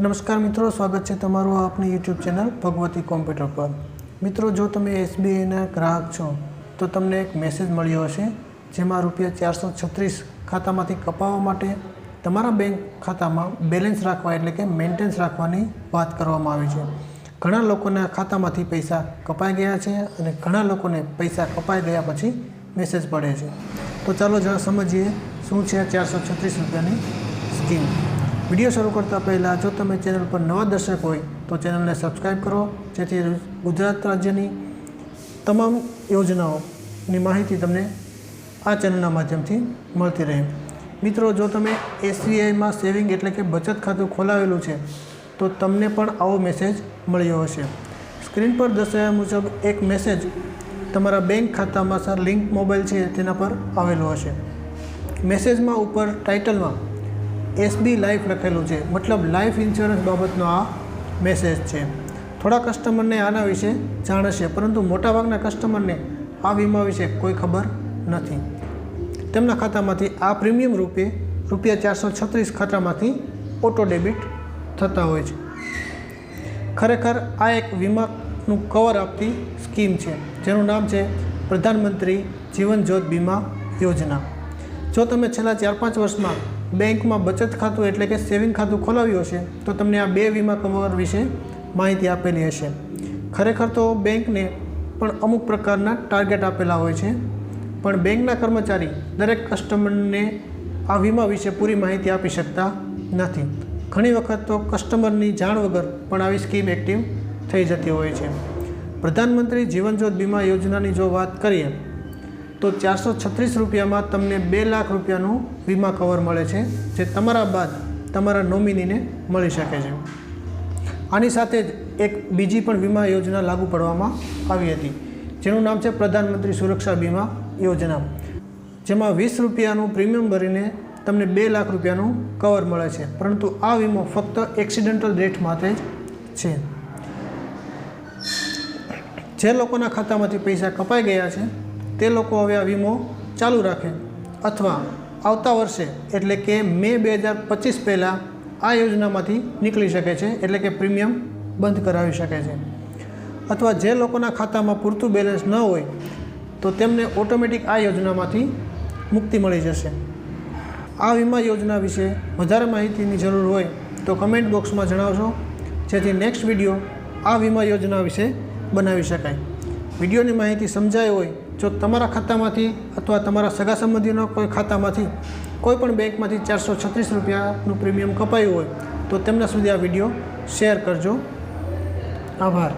નમસ્કાર મિત્રો, સ્વાગત છે તમારું આપની યુટ્યુબ ચેનલ ભગવતી કોમ્પ્યુટર પર. મિત્રો, જો તમે એસબીઆઈના ગ્રાહક છો, તો તમને એક મેસેજ મળ્યો હશે, જેમાં રૂપિયા ચારસો છત્રીસ ખાતામાંથી કપાવવા માટે તમારા બેંક ખાતામાં બેલેન્સ રાખવા એટલે કે મેન્ટેન્સ રાખવાની વાત કરવામાં આવી છે. ઘણા લોકોના ખાતામાંથી પૈસા કપાઈ ગયા છે અને ઘણા લોકોને પૈસા કપાઈ ગયા પછી મેસેજ પડે છે. તો ચાલો જરા સમજીએ શું છે આ ચારસો છત્રીસ રૂપિયાની સ્કીમ. વીડિયો શરૂ કરતાં પહેલાં જો તમે ચેનલ પર નવા દર્શક હોય, તો ચેનલને સબસ્ક્રાઈબ કરો, જેથી ગુજરાત રાજ્યની તમામ યોજનાઓની માહિતી તમને આ ચેનલના માધ્યમથી મળતી રહે. મિત્રો, જો તમે એસબીઆઈમાં સેવિંગ એટલે કે બચત ખાતું ખોલાવેલું છે, તો તમને પણ આવો મેસેજ મળ્યો હશે. સ્ક્રીન પર દર્શાવ્યા મુજબ એક મેસેજ તમારા બેંક ખાતામાં સર લિંક મોબાઈલ છે, તેના પર આવેલો હશે. મેસેજમાં ઉપર ટાઇટલમાં એસબી લાઈફ લખેલું છે. મતલબ લાઈફ ઇન્સ્યોરન્સ બાબતનો આ મેસેજ છે. થોડા કસ્ટમરને આના વિશે જાણ હશે પરંતુ મોટાભાગના કસ્ટમરને આ વીમા વિશે કોઈ ખબર નથી. તેમના ખાતામાંથી આ પ્રીમિયમ રૂપે રૂપિયા ચારસો છત્રીસ ખાતામાંથી ઓટો ડેબિટ થતા હોય છે. ખરેખર આ એક વીમાનું કવર આપતી સ્કીમ છે, જેનું નામ છે પ્રધાનમંત્રી જીવન જ્યોત વીમા યોજના. જો તમે છેલ્લા ચાર પાંચ વર્ષમાં બેંકમાં બચત ખાતું એટલે કે સેવિંગ ખાતું ખોલાવ્યું હશે, તો તમને આ બે વીમા કવર વિશે માહિતી આપેલી હશે. ખરેખર તો બેંકને પણ અમુક પ્રકારના ટાર્ગેટ આપેલા હોય છે, પણ બેંકના કર્મચારી દરેક કસ્ટમરને આ વીમા વિશે પૂરી માહિતી આપી શકતા નથી. ઘણી વખત તો કસ્ટમરની જાણ વગર પણ આવી સ્કીમ એક્ટિવ થઈ જતી હોય છે. પ્રધાનમંત્રી જીવન જ્યોત વીમા યોજનાની જો વાત કરીએ તો ચારસો છત્રીસ રૂપિયામાં તમને બે લાખ રૂપિયાનું વીમા કવર મળે છે, જે તમારા બાદ તમારા નોમિનીને મળી શકે છે. આની સાથે જ એક બીજી પણ વીમા યોજના લાગુ પાડવામાં આવી હતી, જેનું નામ છે પ્રધાનમંત્રી સુરક્ષા વીમા યોજના. જેમાં વીસ રૂપિયાનું પ્રીમિયમ ભરીને તમને બે લાખ રૂપિયાનું કવર મળે છે, પરંતુ આ વીમો ફક્ત એક્સિડન્ટલ ડેથ માટે જ છે. જે લોકોના ખાતામાંથી પૈસા કપાઈ ગયા છે તે લોકો હવે આ વીમો ચાલુ રાખે. અથવા આવતા વર્ષે, એટલે કે મે બે હજાર પચીસ પહેલાં આ યોજનામાંથી નીકળી શકે છે, એટલે કે પ્રીમિયમ બંધ કરાવી શકે છે. અથવા જે લોકોના ખાતામાં પૂરતું બેલેન્સ ન હોય, તો તેમને ઓટોમેટિક આ યોજનામાંથી મુક્તિ મળી જશે. આ વીમા યોજના વિશે વધારે માહિતીની જરૂર હોય, તો કમેન્ટ બોક્સમાં જણાવશો. જેથી નેક્સ્ટ વીડિયો આ વીમા યોજના વિશે બનાવી શકાય. વિડીયોની માહિતી સમજાય હોય જો તમારા ખાતામાંથી અથવા તમારા સગા સંબંધીના કોઈ ખાતામાંથી કોઈ પણ બેંકમાંથી ચારસો છત્રીસ રૂપિયાનું પ્રીમિયમ કપાયું હોય, તો તેમના સુધી આ વીડિયો શેર કરજો. આભાર.